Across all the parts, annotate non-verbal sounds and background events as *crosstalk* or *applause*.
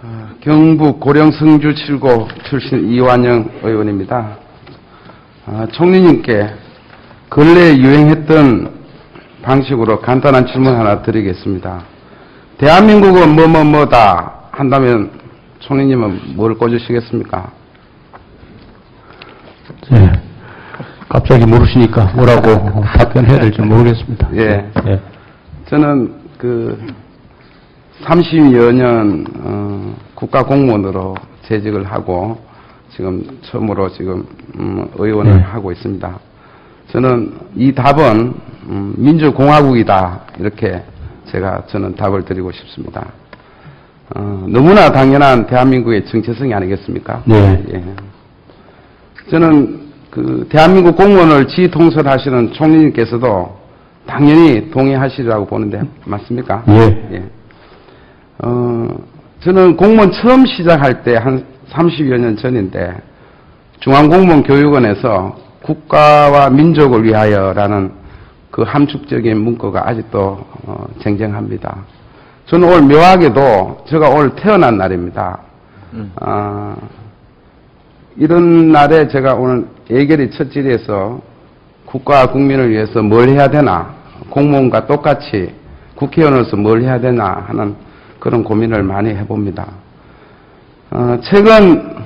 어, 경북 고령 성주 7고 출신 이완영 의원입니다. 아, 총리님께 근래에 유행했던 방식으로 간단한 질문 하나 드리겠습니다. 대한민국은 뭐뭐뭐다 한다면 총리님은 뭘 꽂으시겠습니까? 예. 갑자기 물으시니까 뭐라고 답변해야 될지 모르겠습니다. 예. 예. 저는 그 30여 년 어, 국가 공무원으로 재직을 하고 지금 처음으로 지금 음, 의원을 네. 하고 있습니다. 저는 이 답은 음, 민주공화국이다 이렇게 제가 저는 답을 드리고 싶습니다. 어, 너무나 당연한 대한민국의 정체성이 아니겠습니까? 네. 예. 저는 그 대한민국 공무원을 지통솔하시는 총리님께서도 당연히 동의하시리라고 보는데 맞습니까? 예. 어, 저는 공무원 처음 시작할 때 한 30여 년 전인데 중앙공무원교육원에서 국가와 민족을 위하여라는 그 함축적인 문구가 아직도 어, 쟁쟁합니다. 저는 오늘 묘하게도 제가 오늘 태어난 날입니다. 아, 이런 날에 제가 오늘 예결위 첫 질의에서 국가와 국민을 위해서 뭘 해야 되나, 공무원과 똑같이 국회의원으로서 뭘 해야 되나 하는 그런 고민을 많이 해봅니다. 어, 최근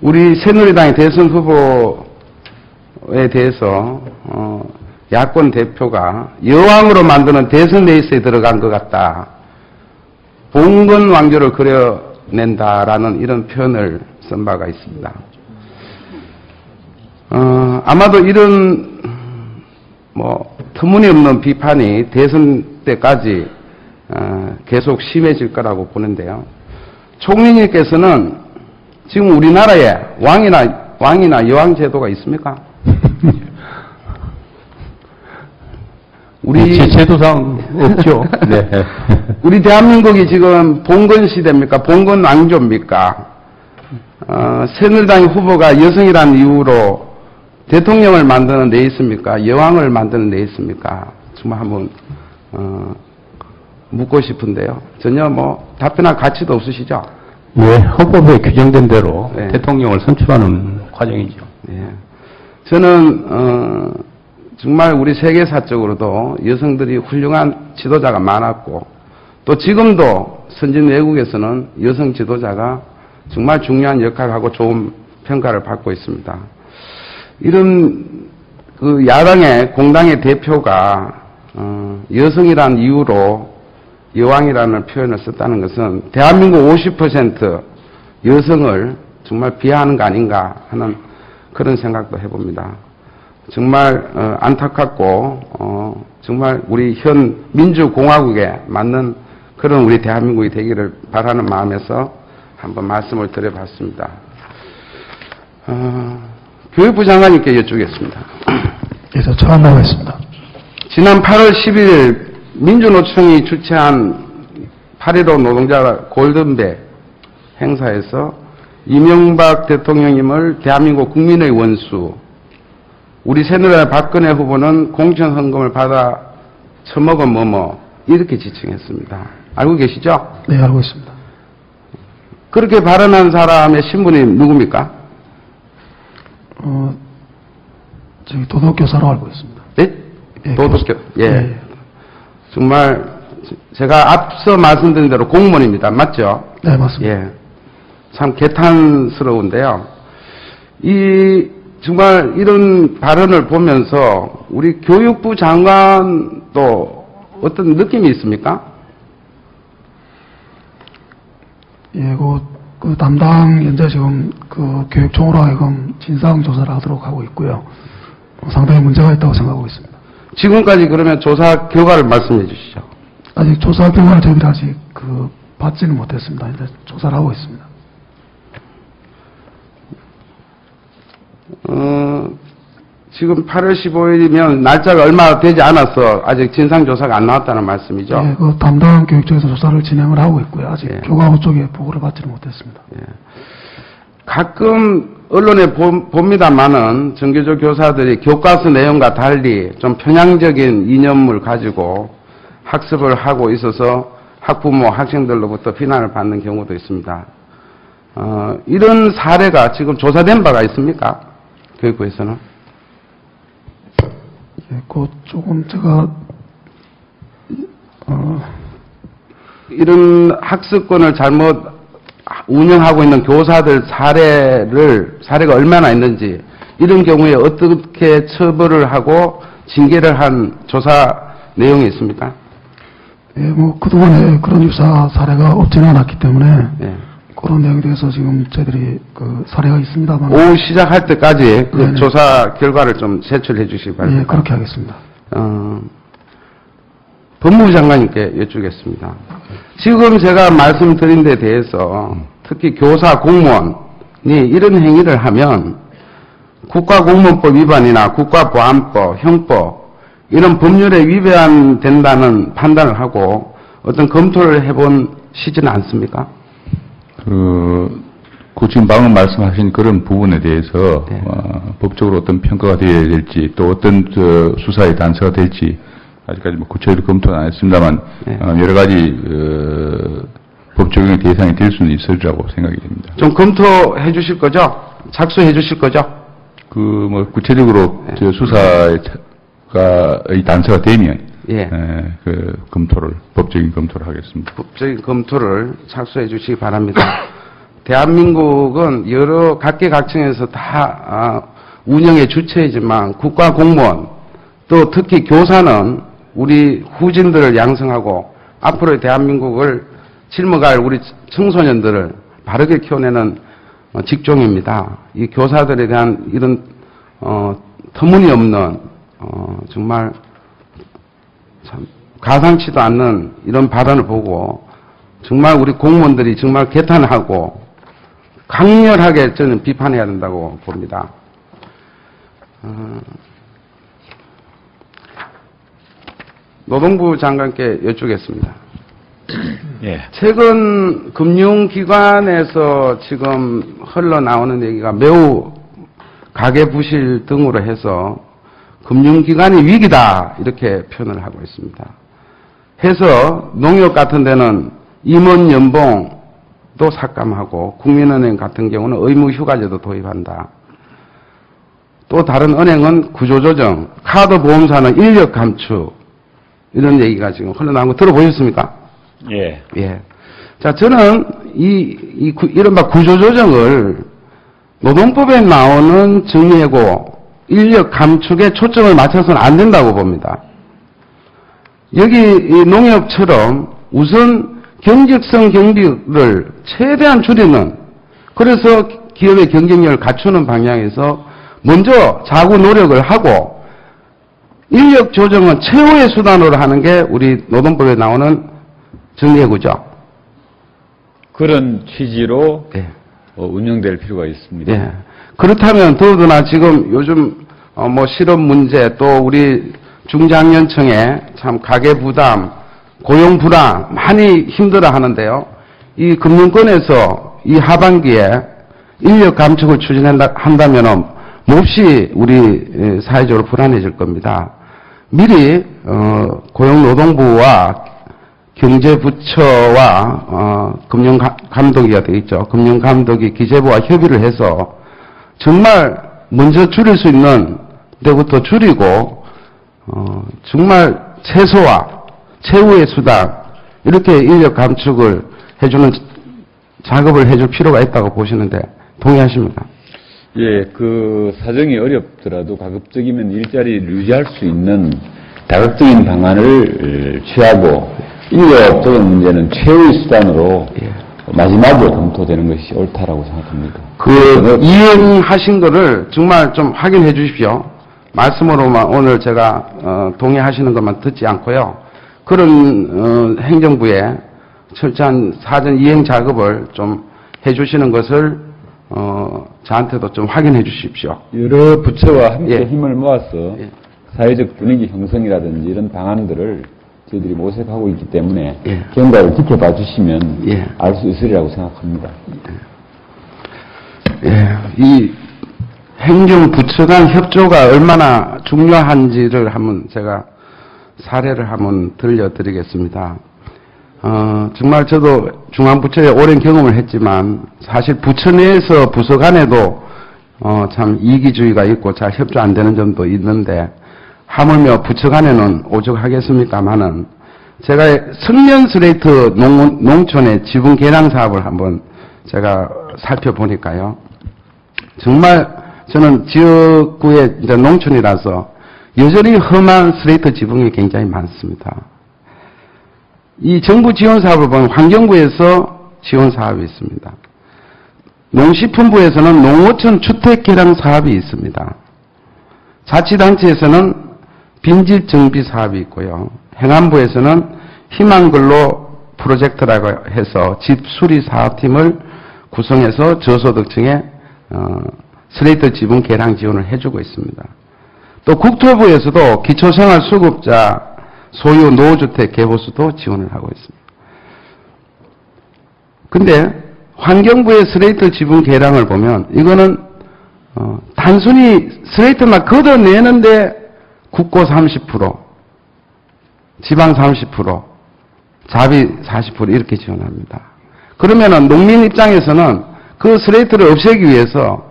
우리 새누리당의 대선 후보에 대해서 어, 야권 대표가 여왕으로 만드는 대선 레이스에 들어간 것 같다. 봉건 왕조를 그려낸다라는 이런 표현을 쓴 바가 있습니다. 어, 아마도 이런 뭐 터무니없는 비판이 대선 때까지 어, 계속 심해질 거라고 보는데요. 총리님께서는 지금 우리나라에 왕이나 왕이나 여왕 제도가 있습니까? *laughs* 우리 제 제도상 *laughs* 없죠. 네. *laughs* 우리 대한민국이 지금 봉건 시대입니까? 봉건 왕조입니까? 어, 새누리당 후보가 여성이라는 이유로 대통령을 만드는 데 있습니까? 여왕을 만드는 데 있습니까? 정말 한번 어, 묻고 싶은데요. 전혀 뭐 답변할 가치도 없으시죠? 예, 헌법에 규정된 대로 네. 대통령을 선출하는 과정이죠. 예. 저는 어, 정말 우리 세계사적으로도 여성들이 훌륭한 지도자가 많았고 또 지금도 선진 외국에서는 여성 지도자가 정말 중요한 역할을 하고 좋은 평가를 받고 있습니다. 이런 그 야당의 공당의 대표가 어, 여성이라는 이유로 여왕이라는 표현을 썼다는 것은 대한민국 50% 여성을 정말 비하하는 거 아닌가 하는 그런 생각도 해봅니다. 정말 어, 안타깝고 어, 정말 우리 현 민주공화국에 맞는 그런 우리 대한민국이 되기를 바라는 마음에서 한번 말씀을 드려봤습니다. 어, 교육부 장관님께 여쭙겠습니다. 예, 저 처음 나가겠습니다. 지난 8월 11일 민주노총이 주최한 8.15 노동자 골든벨 행사에서 이명박 대통령님을 대한민국 국민의 원수, 우리 새누리당 박근혜 후보는 공천헌금을 받아 처먹은 뭐뭐 이렇게 지칭했습니다. 알고 계시죠? 네, 알고 있습니다. 그렇게 발언한 사람의 신분이 누굽니까? 어, 저기 도덕교사로 알고 있습니다. 네? 예, 도덕교. 예. 예. 정말 제가 앞서 말씀드린 대로 공무원입니다. 맞죠? 네, 맞습니다. 예. 참 개탄스러운데요. 이, 정말 이런 발언을 보면서 우리 교육부 장관도 어떤 느낌이 있습니까? 예, 그, 그 담당 현재 지금 그 교육청으로 하여금 진상 조사를 하도록 하고 있고요. 어, 상당히 문제가 있다고 생각하고 있습니다. 지금까지 그러면 조사 결과를 말씀해 주시죠. 아직 조사 결과를 저희들이 아직 그 받지는 못했습니다. 이제 조사를 하고 있습니다. 어, 지금 8월 15일이면 날짜가 얼마 되지 않아서 아직 진상조사가 안 나왔다는 말씀이죠. 예, 그 담당 교육청에서 조사를 진행을 하고 있고요. 아직 예. 교과부 쪽에 보고를 받지는 못했습니다. 가끔 언론에 보- 봅니다만은 정규조 교사들이 교과서 내용과 달리 좀 편향적인 이념을 가지고 학습을 하고 있어서 학부모, 학생들로부터 비난을 받는 경우도 있습니다. 어, 이런 사례가 지금 조사된 바가 있습니까? 교육부에서는? 예, 그 조금 제가 어, 이런 학습권을 잘못 운영하고 있는 교사들 사례를, 사례가 얼마나 있는지, 이런 경우에 어떻게 처벌을 하고 징계를 한 조사 내용이 있습니까? 예, 뭐 그동안에 그런 유사 사례가 없지는 않았기 때문에 예. 그런 내용에 대해서 지금 저희들이 그 사례가 있습니다만 오후 시작할 때까지 그 네네. 조사 결과를 좀 제출해 주시기 예, 바랍니다. 그렇게 하겠습니다. 어, 법무부 장관님께 여쭙겠습니다. 지금 제가 말씀드린 데 대해서 특히 교사, 공무원이 이런 행위를 하면 국가공무원법 위반이나 국가보안법, 형법 이런 법률에 위배된다는 판단을 하고 어떤 검토를 해본 시지는 않습니까? 그, 그 지금 방금 말씀하신 그런 부분에 대해서 네. 어, 법적으로 어떤 평가가 되어야 될지 또 어떤 저, 수사의 단서가 될지 아직까지 뭐 구체적으로 검토는 안 했습니다만 네. 어, 여러 가지 어, 법 적용의 대상이 될 수는 있으리라고 생각이 됩니다. 좀 검토해 주실 거죠? 착수해 주실 거죠? 그 뭐 구체적으로 네. 저 수사의 의 단서가 되면 예. 에, 그 검토를 법적인 검토를 하겠습니다. 법적인 검토를 착수해 주시기 바랍니다. *coughs* 대한민국은 여러 각계각층에서 다 아, 운영의 주체이지만 국가 공무원 또 특히 교사는 우리 후진들을 양성하고 앞으로의 대한민국을 짊어갈 우리 청소년들을 바르게 키워내는 어, 직종입니다. 이 교사들에 대한 이런 어, 터무니없는 어, 정말 참 가상치도 않는 이런 발언을 보고 정말 우리 공무원들이 정말 개탄하고 강렬하게 저는 비판해야 된다고 봅니다. 어, 노동부 장관께 여쭙겠습니다. *clears throat* 예. 최근 금융기관에서 지금 흘러나오는 얘기가 매우 가계부실 등으로 해서 금융기관이 위기다 이렇게 표현을 하고 있습니다. 해서 농협 같은 데는 임원 연봉도 삭감하고 국민은행 같은 경우는 의무휴가제도 도입한다. 또 다른 은행은 구조조정, 카드 보험사는 인력 감축 이런 얘기가 지금 흘러나온 거 들어보셨습니까? 예. 예. 자, 저는 이, 이 구- 이른바 구조조정을 노동법에 나오는 정리하고 인력 감축에 초점을 맞춰서는 안 된다고 봅니다. 여기 이 농협처럼 우선 경직성 경비를 최대한 줄이는 그래서 기업의 경쟁력을 갖추는 방향에서 먼저 자구 노력을 하고 인력 조정은 최후의 수단으로 하는 게 우리 노동법에 나오는 정리해구죠. 그런 취지로 예. 어, 운영될 필요가 있습니다. 예. 그렇다면 더더나 지금 요즘 어, 뭐 실업 문제 또 우리 중장년층에 참 가계 부담, 고용 불안 많이 힘들어 하는데요. 이 금융권에서 이 하반기에 인력 감축을 추진한다 한다면은 몹시 우리 에, 사회적으로 불안해질 겁니다. 미리 어, 고용노동부와 경제부처와 어, 금융감독위가 되어 있죠. 금융감독위 기재부와 협의를 해서 정말 먼저 줄일 수 있는 데부터 줄이고 어, 정말 최소화, 최후의 수단 이렇게 인력 감축을 해주는 작업을 해줄 필요가 있다고 보시는데 동의하십니까? 예, 그 사정이 어렵더라도 가급적이면 일자리를 유지할 수 있는 다각적인 방안을 취하고 인력적인 문제는 최후의 수단으로 예. 마지막으로 검토되는 것이 옳다라고 생각합니다. 그 이행하신 거를 정말 좀 확인해 주십시오. 말씀으로만 오늘 제가 어, 동의하시는 것만 듣지 않고요. 그런 어, 행정부의 철저한 사전 이행 작업을 좀 해주시는 것을 어, 저한테도 좀 확인해 주십시오. 여러 부처와 함께 예. 힘을 모아서 예. 사회적 분위기 형성이라든지 이런 방안들을 저희들이 모색하고 있기 때문에 예. 경과를 지켜봐 주시면 예. 알 수 있으리라고 생각합니다. 예, 이 행정부처 간 협조가 얼마나 중요한지를 한번 제가 사례를 한번 들려드리겠습니다. 어, 정말 저도 중앙부처에 오랜 경험을 했지만 사실 부처 내에서 부서 간에도 어, 참 이기주의가 있고 잘 협조 안 되는 점도 있는데 하물며 부처 간에는 오죽하겠습니까마는 제가 성년 스레이트 농, 농촌의 지분 개량 사업을 한번 제가 살펴보니까요. 정말 저는 지역구의 이제 농촌이라서 여전히 험한 스레이트 지붕이 굉장히 많습니다. 이 정부 지원 사업을 보면 환경부에서 지원 사업이 있습니다. 농식품부에서는 농어촌 주택 개량 사업이 있습니다. 자치단체에서는 빈집 정비 사업이 있고요. 행안부에서는 희망근로 프로젝트라고 해서 집 수리 사업팀을 구성해서 저소득층에 어, 슬레이트 지분 개량 지원을 해주고 있습니다. 또 국토부에서도 기초생활수급자 소유 노후주택 개보수도 지원을 하고 있습니다. 근데 환경부의 슬레이트 지분 개량을 보면 이거는 어, 단순히 슬레이트만 걷어내는데 국고 30%, 지방 30%, 자비 40% 이렇게 지원합니다. 그러면은 농민 입장에서는 그 슬레이트를 없애기 위해서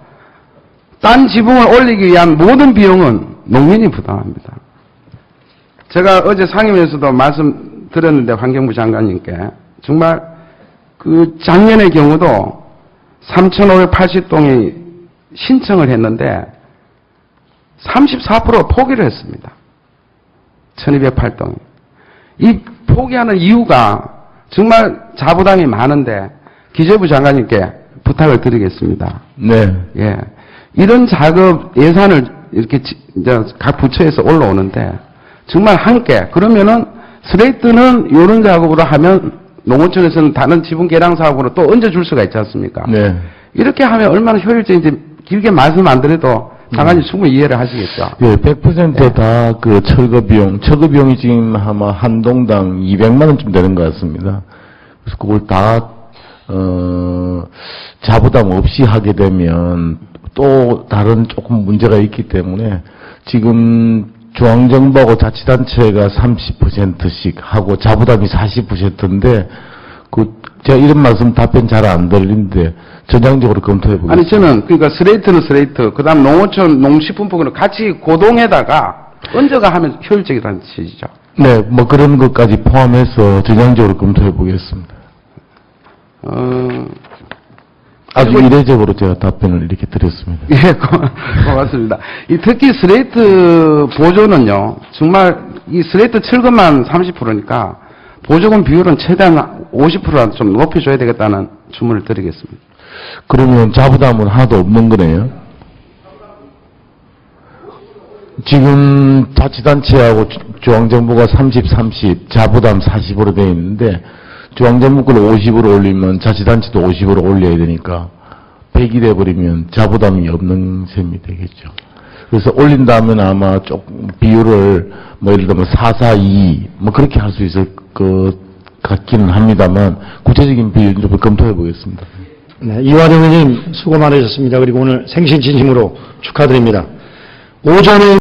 딴 지붕을 올리기 위한 모든 비용은 농민이 부담합니다. 제가 어제 상임위에서도 말씀드렸는데 환경부 장관님께 정말 그 작년의 경우도 3,580동이 신청을 했는데 34% 포기를 했습니다. 1208동이. 이 포기하는 이유가 정말 자부담이 많은데 기재부 장관님께 부탁을 드리겠습니다. 네. 예. 이런 작업 예산을 이렇게 지- 이제 각 부처에서 올라오는데 정말 함께 그러면은 스레이트는 이런 작업으로 하면 농어촌에서는 다른 지분 개량 사업으로 또 얹어줄 수가 있지 않습니까? 네. 이렇게 하면 얼마나 효율적인지 길게 말씀 안 드려도 장관님 충분히 이해를 하시겠죠. 예, 100%다 그 철거 비용, 철거 비용이 지금 아마 한 동당 200만 원쯤 되는 것 같습니다. 그래서 그걸 다, 어, 자부담 없이 하게 되면 또 다른 조금 문제가 있기 때문에 지금 중앙정부하고 자치단체가 30%씩 하고 자부담이 40%인데 그 제가 이런 말씀 답변 잘 안 들리는데 전향적으로 검토해 보겠습니다. 아니 저는 그러니까 스레이트는 스레이트, 그다음 농어촌 농식품부는 같이 고동에다가 얹어가 하면 효율적이라는 뜻이죠. 네, 뭐 그런 것까지 포함해서 전향적으로 검토해 보겠습니다. 어, 아주 그리고- 이례적으로 제가 답변을 이렇게 드렸습니다. *laughs* 예, 고, 고맙습니다. 이 특히 스레이트 보조는요, 정말 이 스레이트 철거만 30%니까 보조금 비율은 최대한 50%라도 좀 높여줘야 되겠다는 주문을 드리겠습니다. 그러면 자부담은 하나도 없는 거네요? 지금 자치단체하고 주- 중앙정부가 30, 30, 자부담 40으로 되어 있는데 중앙정부 걸 50으로 올리면 자치단체도 50으로 올려야 되니까 100이 돼버리면 자부담이 없는 셈이 되겠죠. 그래서 올린다면 아마 조금 비율을 뭐 예를 들면 4, 4, 2, 뭐 그렇게 할 수 있을 것 같기는 합니다만 구체적인 비율 좀 검토해 보겠습니다. 네, 이화정 의원님 수고 많으셨습니다. 그리고 오늘 생신 진심으로 축하드립니다. 오전에